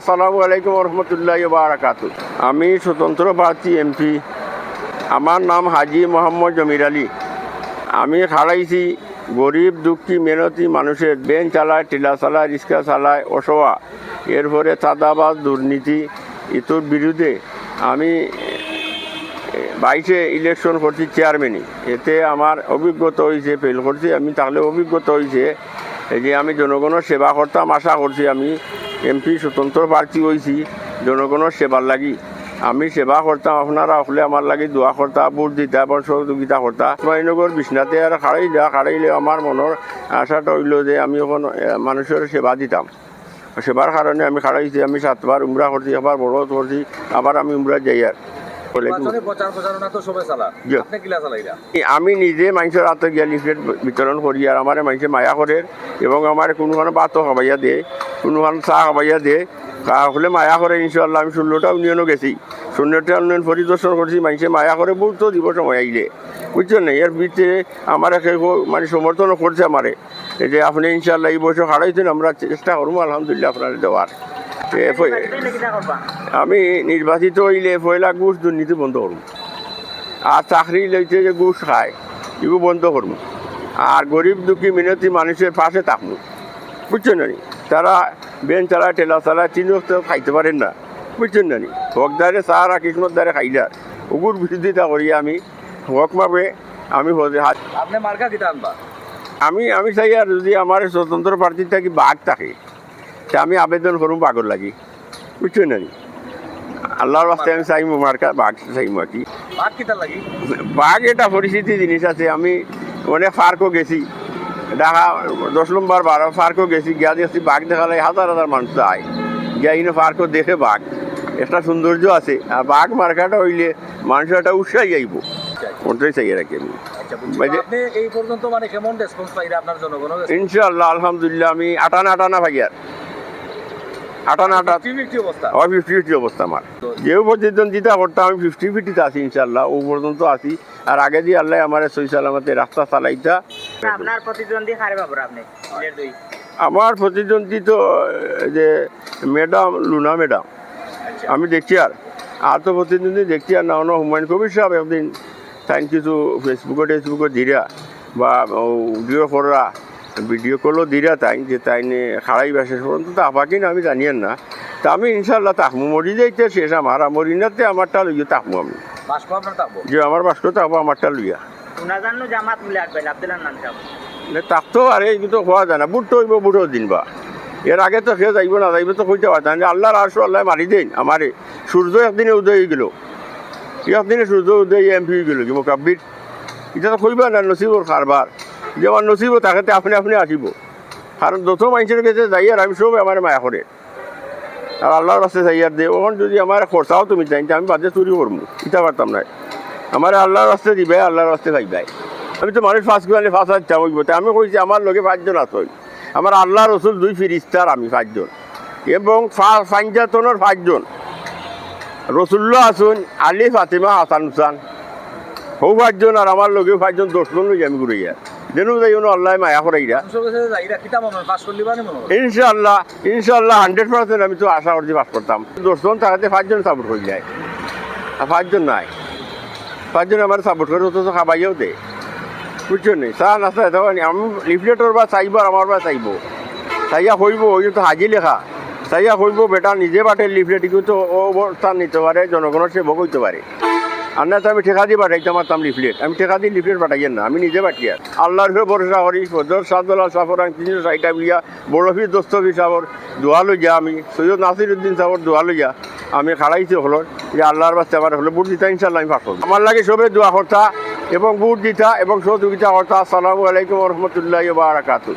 আসসালামু আলাইকুম রহমতুল্লাহ বারাকাত আমি স্বতন্ত্র প্রার্থী এমপি। আমার নাম হাজি মোহাম্মদ জমির আলী। আমি হারাইছি গরিব, দুঃখী, মেহনতি মানুষের বেন চালায়, টিলা চালায়, রিক্সা চালায় অসোয়া এরপরে চাঁদাবাজ, দুর্নীতি, ইতোর বিরুদ্ধে আমি বাইশে ইলেকশন করছি চেয়ারম্যানই। এতে আমার অভিজ্ঞতা হয়েছে ফেল করছি। আমি তাহলে অভিজ্ঞতা হয়েছে যে আমি জনগণের সেবা করতাম, আশা করছি আমি এমপি স্বতন্ত্র প্রার্থী হয়েছি জনগণের সেবার লাগি। আমি সেবা করতাম আপনারা হলে আমার লাগি দোয়া করতা বুট দিতা এবং সহযোগিতা করতা মাইনগর বিছনাতে আর খাড়াই দেওয়া খাড়াইলে আমার মনের আশাটা হইল যে আমি এখন মানুষের সেবা দিতাম সেবার কারণে আমি খাড়াইছি আমি সাতবার উমরা করছি আবার বড় করছি আবার আমি উমরা যাই আর আমি নিজে মানুষের হাতে গিয়া লিফলেট বিতরণ করি আর আমার মানুষে মায়া করে এবং আমার কোনোখানে ভাতও খাবাইয়া দে কোনোখানে চাহ খাবাইয়া দে হলে মায়া করে ইনশাল্লাহ আমি ষোলোটা ইউনিয়নও গেছি। ষোলোটা ইউনিয়ন পরিদর্শন করছি মানুষে মায়া করে বহুত দিব সময় আইলে। বুঝছেন না এর ভিতরে আমার মানে সমর্থনও করছে আমারে। এই যে আপনি ইনশাল্লাহ এই বছর হারাইছেন আমরা চেষ্টা করব আলহামদুলিল্লাহ আপনার দেওয়ার। আমি নির্বাচিত হইলে পয়লা ঘুষ দুর্নীতি বন্ধ করব আর চাকরি লইতে যে ঘুষ খায় এগুলো বন্ধ করব আর গরিব দুঃখী মিনতি মানুষের পাশে থাকব বুঝছেন না তারা বেন চালায় ঠেলা চালায় তিন খাইতে পারেন না। বুঝছেন না হকদারে সাহারা কিসমত দ্বারে খাইলার ওগুর বিরোধিতা করি আমি। হক মাপে আমি হতে আপনি মার্কা আমি আমি চাই আর যদি আমার স্বতন্ত্র প্রার্থীর থাকি বাঘ থাকে। তা আমি আবেদন করুন বাঘর লাগি। বুঝছেন না আল্লাহর বাস্তে আমি চাইমু মার্কা বাঘ চাইমু আর কি। বাঘ এটা পরিস্থিতি জিনিস আছে আমি অনেক পার্কও গেছি। দেখা দশ নম্বর বারো পার্কও গেছি গিয়া দেখছি বাঘ দেখালে হাজার হাজার মানুষ আয় গিয়া ইনো পার্কও দেখে বাঘ। একটা সৌন্দর্য আছে আর বাঘ মার্কাটা হইলে মানুষ একটা উৎসাহ যাইব ওটাই চাই রাখি আমি। আচ্ছা বুঝছি। মানে ইনশাআল্লাহ আলহামদুলিল্লাহ আমি আটানা আটানা ভাগিয়ার। আটানা আটা ফিফটি অবস্থা। আমার ফিফটি ফিফটি অবস্থা আমার। পর্যন্ত করতাম আমি ফিফটি ফিফটিতে আছি ইনশাল্লাহ ও পর্যন্ত আছি। আর আগে দিয়ে আল্লাহ আমার সই সালামতে রাস্তা চালাইতা। আপনার প্রতিদ্বন্দ্বী হারে বাবুর আপনি? আমার প্রতিদ্বন্দ্বী তো যে ম্যাডাম লুনা ম্যাডাম আমি দেখছি আর। আর তো প্রতিদ্বন্দ্বী দেখছি আর না অন্য হুমায়ুন কবির সাহেব একদিন তাই কিছু ফেসবুকে টেসবুকে দিরা বা ভিডিও করা। ভিডিও কলও দিরা তাই যে তাই খাড়াই বা শেষ পর্যন্ত তা না আমি জানিয়েন না। তা আমি ইনশাল্লাহ তাকমু মরি যাইতে শেষ আমার আর মরিনাতে আমারটা লইয়া তাকমু আমি। যে আমার বাস্ক তাকবো আমারটা লইয়া। তাকতো আরে কিন্তু হওয়া যায় না বুট হইব বুটো দিন বা। এর আগে তো সে যাইব না যাইব তো কইতে পারতাম যে আল্লাহর আসো আল্লাহ মারি দেন আমারে। সূর্য একদিনে উদয় হয়ে গেল। একদিনে সূর্য উদয় এমপি হয়ে গেল কি মোকাব্বির। এটা তো কইবা না নসিবর কারবার। যে আমার নসিব তাকে আপনি আপনি আসিব। কারণ যত মানুষের কাছে যাই আর আমি সব আমার মায়া করে। আর আল্লাহর রাস্তায় যাই আর দে ওখান যদি আমার খরচাও তুমি চাই আমি বাদে চুরি করব। ইটা পারতাম না। আমার আল্লাহর রাস্তায় দিবে, আল্লাহর রাস্তায় যাইবাই আমি তো মানুষ ফাঁস করে, ফাঁস হাত চামইব তাই আমি কইছি আমার লগে পাঁচজন আসই আমার আল্লাহ রসুল দুই ফিরিস্তার আমি পাঁচজন। এবং পাঞ্জাতনের পাঁচজন। রসুল্লাহ আসুন, আলী, ফাতিমা, হাসান, হুসান। হৌ পাঁচজন, আর আমার লগে পাঁচজন দশজন লই আমি ঘুরে যাই। যেন আল্লাহ মায়া করাইরা মনে? ইনশাল্লাহ ইনশাল্লাহ হান্ড্রেড পার্সেন্ট আমি তো আশা করছি পাস করতাম। দশজন পাঁচজন সাপোর্ট যায় আর পাঁচজন নাই। পাঁচজন আমার সাপোর্ট করে তো খাবাইও দে। বুঝছ নি? চা নাস্তা তখন আমি লিফলেটর বা চাইব আমার বা চাইব। চাইয়া কইব ওই তো হাজি লেখা। চাইয়া কইব বেটা নিজে বাটে লিফলেট কিন্তু ও অবস্থান নিতে পারে জনগণের সেবক হইতে পারে। আর না তো আমি ঠেকা দিয়ে পাঠাইতে পারতাম লিফলেট আমি ঠেকা দিয়ে লিফলেট পাঠাইয়েন না, আমি নিজে পাঠিয়ে। আল্লাহর হয়ে ভরসা করি সদর সাদুল্লাহ সাফর তিনশো ষাটটা বিয়া বড় ফির দস্তফি সাহর দোয়া লইয়া আমি। সৈয়দ নাসির উদ্দিন সাহর দোয়া লইয়া আমি খাড়াইছি হলো যে আল্লাহর বাস্তে আমার হলো বুট দিতা ইনশাল্লাহ আমি পাঠ আমার লাগে সবে দোয়া করতা এবং বুট দিতা এবং সহযোগিতা করতা। আসসালামু আলাইকুম রহমতুল্লাহ বারাকাতু